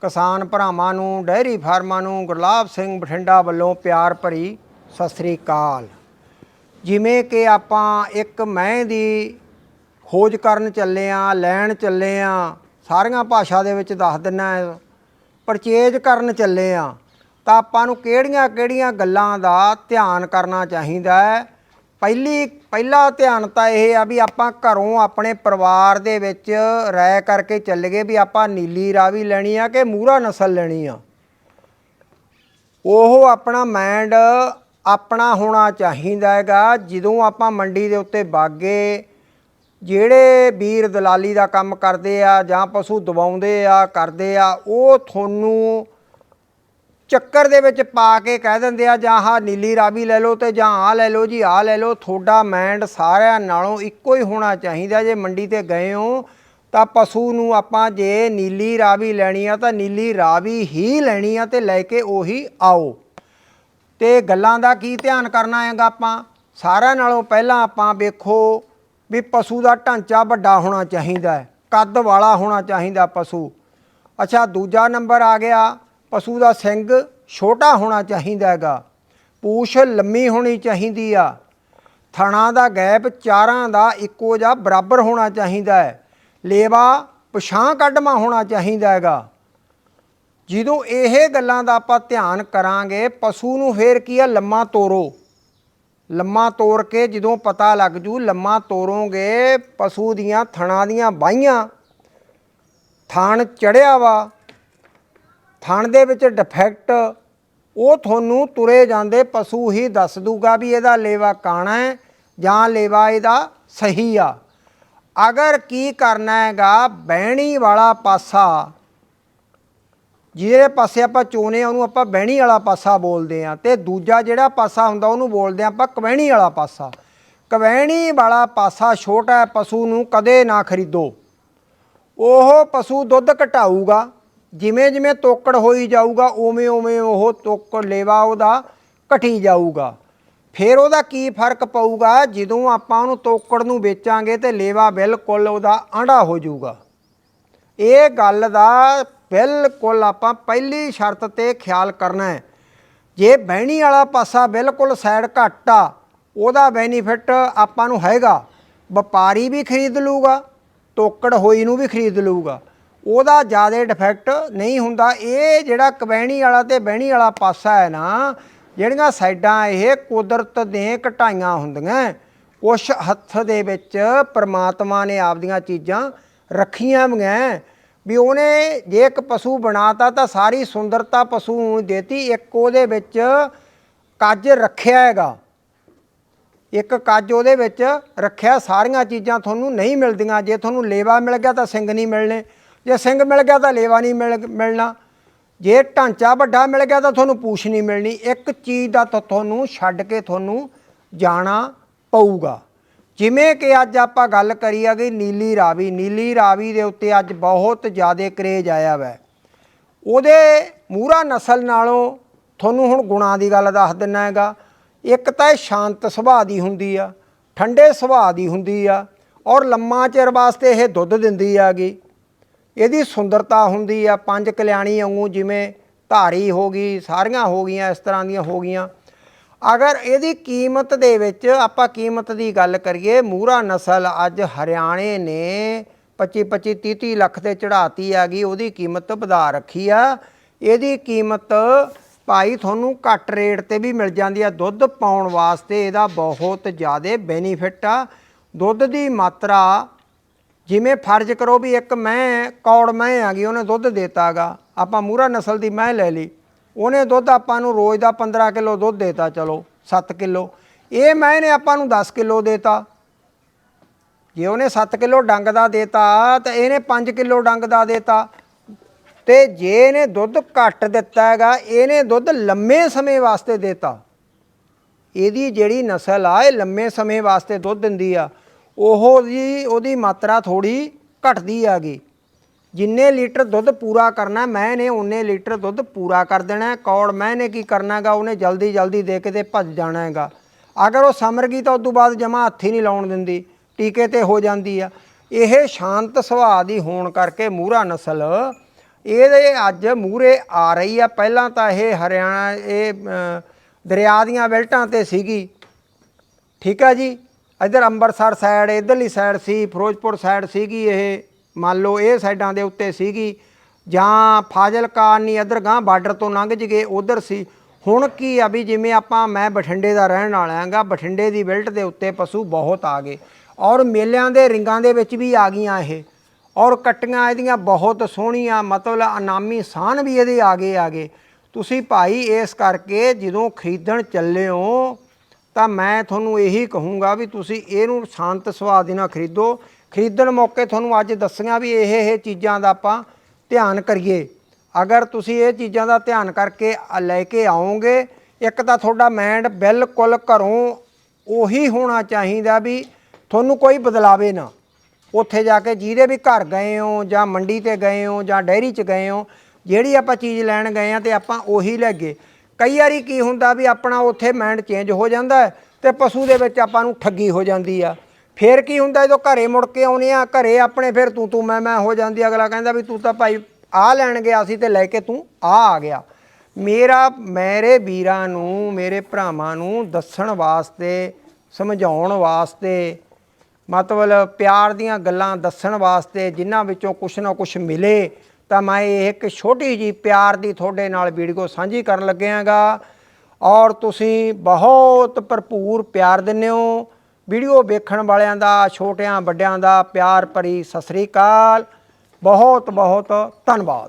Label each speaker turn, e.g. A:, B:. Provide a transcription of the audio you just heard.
A: ਕਿਸਾਨ ਭਰਾਵਾਂ ਨੂੰ ਡੈਰੀ ਫਾਰਮਾਂ ਨੂੰ ਗੁਰਲਾਬ ਸਿੰਘ ਬਠਿੰਡਾ ਵੱਲੋਂ ਪਿਆਰ ਭਰੀ ਸਤਿ ਸ੍ਰੀ ਅਕਾਲ। ਜਿਵੇਂ ਕਿ ਆਪਾਂ ਇੱਕ ਮੈਂ ਦੀ ਖੋਜ ਕਰਨ ਚੱਲੇ ਆ, ਲੈਣ ਚੱਲੇ ਆ, ਸਾਰੀਆਂ ਭਾਸ਼ਾ ਦੇ ਵਿੱਚ ਦੱਸ ਦਿੰਨਾ ਪਰਚੇਜ ਕਰਨ ਚੱਲੇ ਆ, ਤਾਂ ਆਪਾਂ ਨੂੰ ਕਿਹੜੀਆਂ-ਕਿਹੜੀਆਂ ਗੱਲਾਂ ਦਾ ਧਿਆਨ ਕਰਨਾ ਚਾਹੀਦਾ ਹੈ? ਪਹਿਲੀ ਪਹਿਲਾ ਧਿਆਨ ਤਾਂ ਇਹ ਆ ਵੀ ਆਪਾਂ ਘਰੋਂ ਆਪਣੇ ਪਰਿਵਾਰ ਦੇ ਵਿੱਚ ਰਾਇ ਕਰਕੇ ਚੱਲਗੇ ਵੀ ਆਪਾਂ ਨੀਲੀ ਰਾਵੀ ਲੈਣੀ ਆ ਕਿ ਮੂਰਾ ਨਸਲ ਲੈਣੀ ਆ। ਉਹ ਆਪਣਾ ਮਾਈਂਡ ਆਪਣਾ ਹੋਣਾ ਚਾਹੀਦਾ ਹੈਗਾ, ਜਦੋਂ ਆਪਾਂ ਮੰਡੀ ਦੇ ਉੱਤੇ ਬਾਗੇ, ਜਿਹੜੇ ਵੀਰ ਦਲਾਲੀ ਦਾ ਕੰਮ ਕਰਦੇ ਆ ਜਾਂ ਪਸ਼ੂ ਦਵਾਉਂਦੇ ਆ, ਕਰਦੇ ਆ, ਉਹ ਤੁਹਾਨੂੰ ਚੱਕਰ ਦੇ ਵਿੱਚ ਪਾ ਕੇ ਕਹਿ ਦਿੰਦੇ ਆ, ਜਾਂ ਆਹ ਨੀਲੀ ਰਾਵੀ ਲੈ ਲਓ ਤੇ ਜਾਂ ਆਹ ਲੈ ਲਓ ਜੀ, ਆਹ ਲੈ ਲਓ, ਤੁਹਾਡਾ ਮਾਈਂਡ ਸਾਰਿਆਂ ਨਾਲੋਂ ਇੱਕੋ ਹੀ ਹੋਣਾ ਚਾਹੀਦਾ। ਜੇ ਮੰਡੀ ਤੇ ਗਏ ਹੋ, ਤਾਂ ਪਸ਼ੂ ਨੂੰ ਆਪਾਂ ਜੇ ਨੀਲੀ ਰਾਵੀ ਲੈਣੀ ਆ, ਤਾਂ ਨੀਲੀ ਰਾਵੀ ਹੀ ਲੈਣੀ ਆ ਤੇ ਲੈ ਕੇ ਉਹੀ ਆਓ। ਤੇ ਗੱਲਾਂ ਦਾ ਕੀ ਧਿਆਨ ਕਰਨਾ ਹੈਗਾ ਆਪਾਂ? ਸਾਰਿਆਂ ਨਾਲੋਂ ਪਹਿਲਾਂ ਆਪਾਂ ਵੇਖੋ ਵੀ ਪਸ਼ੂ ਦਾ ਢਾਂਚਾ ਵੱਡਾ ਹੋਣਾ ਚਾਹੀਦਾ ਹੈ, ਕੱਦ ਵਾਲਾ ਹੋਣਾ ਚਾਹੀਦਾ ਪਸ਼ੂ। ਅੱਛਾ, ਦੂਜਾ ਨੰਬਰ ਆ ਗਿਆ ਪਸ਼ੂ ਦਾ ਸਿੰਘ ਛੋਟਾ ਹੋਣਾ ਚਾਹੀਦਾ ਹੈਗਾ। ਪੂਛ ਲੰਮੀ ਹੋਣੀ ਚਾਹੀਦੀ ਆ। ਥਣਾ ਦਾ ਗੈਪ ਚਾਰਾਂ ਦਾ ਇੱਕੋ ਜਿਹਾ ਬਰਾਬਰ ਹੋਣਾ ਚਾਹੀਦਾ ਹੈ। ਲੇਵਾ ਪਛਾਂ ਕੱਢਮਾ ਹੋਣਾ ਚਾਹੀਦਾ ਹੈਗਾ। ਜਦੋਂ ਇਹ ਗੱਲਾਂ ਦਾ ਆਪਾਂ ਧਿਆਨ ਕਰਾਂਗੇ, ਪਸ਼ੂ ਨੂੰ ਫੇਰ ਕੀ ਆ? ਲੰਮਾ ਤੋਰੋ। ਲੰਮਾ ਤੋਰ ਕੇ ਜਦੋਂ ਪਤਾ ਲੱਗ ਜੂ, ਲੰਮਾ ਤੋਰੋਗੇ, ਪਸ਼ੂ ਦੀਆਂ ਥਣਾ ਦੀਆਂ ਬਾਹੀਆਂ। ਥਣ ਚੜਿਆ ਵਾ। ਥਣ ਦੇ ਵਿੱਚ ਡਿਫੈਕਟ ਉਹ ਤੁਹਾਨੂੰ ਤੁਰੇ ਜਾਂਦੇ ਪਸ਼ੂ ਹੀ ਦੱਸ ਦੂਗਾ ਵੀ ਇਹਦਾ ਲੇਵਾ ਕਾਣਾ ਹੈ ਜਾਂ ਲੇਵਾ ਇਹਦਾ ਸਹੀ ਆ। ਅਗਰ ਕੀ ਕਰਨਾ ਹੈਗਾ, ਬਹਿਣੀ ਵਾਲਾ ਪਾਸਾ ਜਿਹੜੇ ਪਾਸੇ ਆਪਾਂ ਚੋਨੇ ਆ, ਉਹਨੂੰ ਆਪਾਂ ਬਹਿਣੀ ਵਾਲਾ ਪਾਸਾ ਬੋਲਦੇ ਆ ਤੇ ਦੂਜਾ ਜਿਹੜਾ ਪਾਸਾ ਹੁੰਦਾ, ਉਹਨੂੰ ਬੋਲਦੇ ਆ ਆਪਾਂ ਕਵਹਿਣੀ ਵਾਲਾ ਪਾਸਾ। ਕਵਹਿਣੀ ਵਾਲਾ ਪਾਸਾ ਛੋਟਾ ਪਸ਼ੂ ਨੂੰ ਕਦੇ ਨਾ ਖਰੀਦੋ। ਉਹ ਪਸ਼ੂ ਦੁੱਧ ਘਟਾਊਗਾ। ਜਿਵੇਂ ਜਿਵੇਂ ਤੋਕੜ ਹੋਈ ਜਾਊਗਾ, ਉਵੇਂ ਉਵੇਂ ਉਹ ਤੋਕੜ ਲੇਵਾ ਉਹਦਾ ਘਟੀ ਜਾਊਗਾ। ਫਿਰ ਉਹਦਾ ਕੀ ਫ਼ਰਕ ਪਊਗਾ? ਜਦੋਂ ਆਪਾਂ ਉਹਨੂੰ ਤੋਕੜ ਨੂੰ ਵੇਚਾਂਗੇ ਤੇ ਲੇਵਾ ਬਿਲਕੁਲ ਉਹਦਾ ਆਂਡਾ ਹੋ ਜਾਊਗਾ। ਇਹ ਗੱਲ ਦਾ ਬਿਲਕੁਲ ਆਪਾਂ ਪਹਿਲੀ ਸ਼ਰਤ ਤੇ ਖਿਆਲ ਕਰਨਾ ਹੈ। ਜੇ ਬਹਿਣੀ ਵਾਲਾ ਪਾਸਾ ਬਿਲਕੁਲ ਸਾਈਡ ਘੱਟ ਆ, ਉਹਦਾ ਬੈਨੀਫਿਟ ਆਪਾਂ ਨੂੰ ਹੈਗਾ। ਵਪਾਰੀ ਵੀ ਖਰੀਦ ਲੂਗਾ ਤੋਕੜ ਹੋਈ ਨੂੰ ਵੀ ਖਰੀਦ ਲੂਗਾ ਉਹਦਾ ਜ਼ਿਆਦਾ ਡਿਫੈਕਟ ਨਹੀਂ ਹੁੰਦਾ। ਇਹ ਜਿਹੜਾ ਕਬੈਣੀ ਵਾਲਾ ਤੇ ਬਹਿਣੀ ਵਾਲਾ ਪਾਸਾ ਹੈ ਨਾ, ਜਿਹੜੀਆਂ ਸਾਈਡਾਂ ਇਹ ਕੁਦਰਤ ਦੇ ਘਟਾਈਆਂ ਹੁੰਦੀਆਂ, ਉਸ ਹੱਥ ਦੇ ਵਿੱਚ ਪ੍ਰਮਾਤਮਾ ਨੇ ਆਪਦੀਆਂ ਚੀਜ਼ਾਂ ਰੱਖੀਆਂ ਹੋਈਆਂ। ਵੀ ਉਹਨੇ ਜੇ ਇੱਕ ਪਸ਼ੂ ਬਣਾਤਾ ਤਾਂ ਸਾਰੀ ਸੁੰਦਰਤਾ ਪਸ਼ੂ ਨੂੰ ਦੇਤੀ, ਇੱਕ ਉਹਦੇ ਵਿੱਚ ਕੱਜ ਰੱਖਿਆ ਹੈਗਾ। ਇੱਕ ਕੱਜ ਉਹਦੇ ਵਿੱਚ ਰੱਖਿਆ, ਸਾਰੀਆਂ ਚੀਜ਼ਾਂ ਤੁਹਾਨੂੰ ਨਹੀਂ ਮਿਲਦੀਆਂ। ਜੇ ਤੁਹਾਨੂੰ ਲੇਵਾ ਮਿਲ ਗਿਆ ਤਾਂ ਸਿੰਘ ਨਹੀਂ ਮਿਲਣੇ। ਜੇ ਸਿੰਘ ਮਿਲ ਗਿਆ ਤਾਂ ਲੇਵਾ ਨਹੀਂ ਮਿਲ ਮਿਲਣਾ। ਜੇ ਢਾਂਚਾ ਵੱਡਾ ਮਿਲ ਗਿਆ ਤਾਂ ਤੁਹਾਨੂੰ ਪੂਛ ਨਹੀਂ ਮਿਲਣੀ। ਇੱਕ ਚੀਜ਼ ਦਾ ਤਾਂ ਤੁਹਾਨੂੰ ਛੱਡ ਕੇ ਤੁਹਾਨੂੰ ਜਾਣਾ ਪਊਗਾ। ਜਿਵੇਂ ਕਿ ਅੱਜ ਆਪਾਂ ਗੱਲ ਕਰੀ ਆ ਗਈ ਨੀਲੀ ਰਾਵੀ। ਨੀਲੀ ਰਾਵੀ ਦੇ ਉੱਤੇ ਅੱਜ ਬਹੁਤ ਜ਼ਿਆਦਾ ਕਰੇਜ ਆਇਆ ਵੈ। ਉਹਦੇ ਮੂਰਾ ਨਸਲ ਨਾਲੋਂ ਤੁਹਾਨੂੰ ਹੁਣ ਗੁਣਾਂ ਦੀ ਗੱਲ ਦੱਸ ਦਿੰਨਾ ਹੈਗਾ। ਇੱਕ ਤਾਂ ਇਹ ਸ਼ਾਂਤ ਸੁਭਾਅ ਦੀ ਹੁੰਦੀ ਆ, ਠੰਡੇ ਸੁਭਾਅ ਦੀ ਹੁੰਦੀ ਆ ਔਰ ਲੰਮਾ ਚਿਰ ਵਾਸਤੇ ਇਹ ਦੁੱਧ ਦਿੰਦੀ ਆਗੀ ਇਹਦੀ ਸੁੰਦਰਤਾ ਹੁੰਦੀ ਆ, ਪੰਜ ਕਲਿਆਣੀ ਵਾਂਗੂ ਜਿਵੇਂ ਧਾਰੀ ਹੋ ਗਈ, ਸਾਰੀਆਂ ਹੋ ਗਈਆਂ, ਇਸ ਤਰ੍ਹਾਂ ਦੀਆਂ ਹੋ ਗਈਆਂ। ਅਗਰ ਇਹਦੀ ਕੀਮਤ ਦੇ ਵਿੱਚ ਆਪਾਂ ਕੀਮਤ ਦੀ ਗੱਲ ਕਰੀਏ ਮੂਰਾ ਨਸਲ ਅੱਜ ਹਰਿਆਣੇ ਨੇ 25 25 30 30 ਲੱਖ ਤੇ ਚੜਾਤੀ ਆ ਗਈ ਉਹਦੀ ਕੀਮਤ ਵਧਾ ਰੱਖੀ ਆ। ਇਹਦੀ ਕੀਮਤ ਭਾਈ ਤੁਹਾਨੂੰ ਘੱਟ ਰੇਟ ਤੇ ਵੀ ਮਿਲ ਜਾਂਦੀ ਆ। ਦੁੱਧ ਪਾਉਣ ਵਾਸਤੇ ਇਹਦਾ ਬਹੁਤ ਜ਼ਿਆਦਾ ਬੈਨੀਫਿਟ ਆ। ਦੁੱਧ ਦੀ ਮਾਤਰਾ ਜਿਵੇਂ ਫਰਜ਼ ਕਰੋ ਵੀ ਇੱਕ ਮੈਂ, ਕੌੜ ਮੈਂ ਆ ਗਈ, ਉਹਨੇ ਦੁੱਧ ਦੇਤਾਗਾ। ਆਪਾਂ ਮੂਰਾ ਨਸਲ ਦੀ ਮੈਂ ਲੈ ਲਈ। ਉਹਨੇ ਦੁੱਧ ਆਪਾਂ ਨੂੰ ਰੋਜ਼ ਦਾ 15 ਕਿਲੋ ਦੁੱਧ ਦੇਤਾ, ਚਲੋ 7 ਕਿਲੋ। ਇਹ ਮੈਂ ਨੇ ਆਪਾਂ ਨੂੰ 10 ਕਿਲੋ ਦੇਤਾ। ਜੇ ਉਹਨੇ 7 ਕਿਲੋ ਡੰਗ ਦਾ ਦੇਤਾ, ਤਾਂ ਇਹਨੇ 5 ਕਿਲੋ ਡੰਗ ਦਾ ਦੇਤਾ। ਤੇ ਜੇ ਇਹਨੇ ਦੁੱਧ ਘੱਟ ਦਿੱਤਾ ਹੈਗਾ ਇਹਨੇ ਦੁੱਧ ਲੰਮੇ ਸਮੇਂ ਵਾਸਤੇ ਦੇਤਾ। ਇਹਦੀ ਜਿਹੜੀ ਨਸਲ ਆ, ਇਹ ਲੰਮੇ ਸਮੇਂ ਵਾਸਤੇ ਦੁੱਧ ਦਿੰਦੀ ਆ। ਉਹ ਜੀ ਉਹਦੀ ਮਾਤਰਾ ਥੋੜੀ ਘਟਦੀ ਆਗੀ। ਜਿੰਨੇ ਲੀਟਰ ਦੁੱਧ ਪੂਰਾ ਕਰਨਾ ਮੈਂ ਨੇ ਉਨੇ ਲੀਟਰ ਦੁੱਧ ਪੂਰਾ ਕਰ ਦੇਣਾ ਕੌੜ ਮੈਂ ਨੇ ਕੀ ਕਰਨਾ ਹੈਗਾ ਉਹਨੇ ਜਲਦੀ ਜਲਦੀ ਦੇ ਕੇ ਤੇ ਭੱਜ ਜਾਣਾ ਹੈਗਾ। ਅਗਰ ਉਹ ਸਮਰ ਗਈ ਤਾਂ ਉਸ ਤੋਂ ਬਾਅਦ ਜਮਾ ਹੱਥ ਹੀ ਨਹੀਂ ਲਾਉਣ ਦਿੰਦੀ। ਟੀਕੇ ਤੇ ਹੋ ਜਾਂਦੀ ਆ। ਇਹ ਸ਼ਾਂਤ ਸੁਭਾਅ ਦੀ ਹੋਣ ਕਰਕੇ ਮੂਰਾ ਨਸਲ, ਇਹਦੇ ਅੱਜ ਮੂਰੇ ਆ ਰਹੀ ਆ। ਪਹਿਲਾਂ ਤਾਂ ਇਹ ਹਰਿਆਣਾ, ਇਹ ਦਰਿਆ ਦੀਆਂ ਬੈਲਟਾਂ ਤੇ ਸੀਗੀ। ਠੀਕ ਆ ਜੀ? ਇੱਧਰ ਅੰਮ੍ਰਿਤਸਰ ਸਾਈਡ ਇਧਰਲੀ ਸਾਈਡ ਸੀ, ਫਿਰੋਜ਼ਪੁਰ ਸਾਈਡ ਸੀਗੀ ਇਹ। ਮੰਨ ਲਓ ਇਹ ਸਾਈਡਾਂ ਦੇ ਉੱਤੇ ਸੀਗੀ। ਜਾਂ ਫਾਜ਼ਿਲਕਾ ਨਹੀਂ ਇੱਧਰ ਗਾਂ ਬਾਰਡਰ ਤੋਂ ਲੰਘ ਜਗੇ ਉਧਰ ਸੀ। ਹੁਣ ਕੀ ਆ ਵੀ ਜਿਵੇਂ ਆਪਾਂ, ਮੈਂ ਬਠਿੰਡੇ ਦਾ ਰਹਿਣ ਵਾਲਾ ਹਾਂਗਾ, ਬਠਿੰਡੇ ਦੀ ਬੈਲਟ ਦੇ ਉੱਤੇ ਪਸ਼ੂ ਬਹੁਤ ਆ ਗਏ। ਔਰ ਮੇਲਿਆਂ ਦੇ ਰਿੰਗਾਂ ਦੇ ਵਿੱਚ ਵੀ ਆ ਗਈਆਂ ਇਹ। ਔਰ ਕੱਟੀਆਂ ਇਹਦੀਆਂ ਬਹੁਤ ਸੋਹਣੀਆਂ, ਮਤਲਬ ਅਨਾਮੀ ਸਾਨ ਵੀ ਇਹਦੇ ਆ ਗਏ ਆ ਗਏ ਤੁਸੀਂ ਭਾਈ ਇਸ ਕਰਕੇ ਜਦੋਂ ਖਰੀਦਣ ਚੱਲੇ ਹੋ ਤਾਂ ਮੈਂ ਤੁਹਾਨੂੰ ਇਹੀ ਕਹੂੰਗਾ ਵੀ ਤੁਸੀਂ ਇਹਨੂੰ ਸ਼ਾਂਤ ਸੁਭਾਅ ਦੇ ਨਾਲ ਖਰੀਦੋ। ਖਰੀਦਣ ਮੌਕੇ ਤੁਹਾਨੂੰ ਅੱਜ ਦੱਸੀਆਂ ਵੀ ਇਹ ਇਹ ਚੀਜ਼ਾਂ ਦਾ ਆਪਾਂ ਧਿਆਨ ਕਰੀਏ। ਅਗਰ ਤੁਸੀਂ ਇਹ ਚੀਜ਼ਾਂ ਦਾ ਧਿਆਨ ਕਰਕੇ ਲੈ ਕੇ ਆਓਗੇ, ਇੱਕ ਤਾਂ ਤੁਹਾਡਾ ਮਾਈਂਡ ਬਿਲਕੁਲ ਘਰੋਂ ਉਹੀ ਹੋਣਾ ਚਾਹੀਦਾ ਵੀ ਤੁਹਾਨੂੰ ਕੋਈ ਬਦਲਾਵੇ ਨਾ। ਉੱਥੇ ਜਾ ਕੇ ਜਿਹਦੇ ਵੀ ਘਰ ਗਏ ਹੋ ਜਾਂ ਮੰਡੀ ਤੇ ਗਏ ਹੋ ਜਾਂ ਡੈਰੀ 'ਚ ਗਏ ਹੋ, ਜਿਹੜੀ ਆਪਾਂ ਚੀਜ਼ ਲੈਣ ਗਏ ਆ ਤੇ ਆਪਾਂ ਉਹੀ ਲੈ ਗਏ। ਕਈ ਵਾਰੀ ਕੀ ਹੁੰਦਾ ਵੀ ਆਪਣਾ ਉੱਥੇ ਮਾਈਂਡ ਚੇਂਜ ਹੋ ਜਾਂਦਾ ਹੈ ਤੇ ਪਸ਼ੂ ਦੇ ਵਿੱਚ ਆਪਾਂ ਨੂੰ ਠੱਗੀ ਹੋ ਜਾਂਦੀ ਆ। ਫਿਰ ਕੀ ਹੁੰਦਾ ਜਦੋਂ ਘਰੇ ਮੁੜ ਕੇ ਆਉਨੇ ਆ, ਘਰੇ ਆਪਣੇ ਫਿਰ ਤੂੰ ਤੂੰ ਮੈਂ ਮੈਂ ਹੋ ਜਾਂਦੀ ਅਗਲਾ ਕਹਿੰਦਾ ਵੀ ਤੂੰ ਤਾਂ ਭਾਈ ਆ ਲੈਣ ਗਿਆ ਸੀ ਤੇ ਲੈ ਕੇ ਤੂੰ ਆ ਆ ਗਿਆ। ਮੇਰਾ, ਮੇਰੇ ਵੀਰਾਂ ਨੂੰ, ਮੇਰੇ ਭਰਾਵਾਂ ਨੂੰ ਦੱਸਣ ਵਾਸਤੇ, ਸਮਝਾਉਣ ਵਾਸਤੇ, ਮਤਲਬ ਪਿਆਰ ਦੀਆਂ ਗੱਲਾਂ ਦੱਸਣ ਵਾਸਤੇ ਜਿਨ੍ਹਾਂ ਵਿੱਚੋਂ ਕੁਛ ਨਾ ਕੁਛ ਮਿਲੇ ਤਾਂ ਮੈਂ ਇਹ ਇੱਕ ਛੋਟੀ ਜੀ ਪਿਆਰ ਦੀ ਤੁਹਾਡੇ ਨਾਲ ਵੀਡੀਓ ਸਾਂਝੀ ਕਰਨ ਲੱਗਿਆਗਾ। ਔਰ ਤੁਸੀਂ ਬਹੁਤ ਭਰਪੂਰ ਪਿਆਰ ਦਿੰਦੇ ਹੋ। ਵੀਡੀਓ ਵੇਖਣ ਵਾਲਿਆਂ ਦਾ, ਛੋਟਿਆਂ ਵੱਡਿਆਂ ਦਾ ਪਿਆਰ ਭਰੀ ਸਤਿ ਸ੍ਰੀ ਅਕਾਲ। ਬਹੁਤ ਬਹੁਤ ਧੰਨਵਾਦ।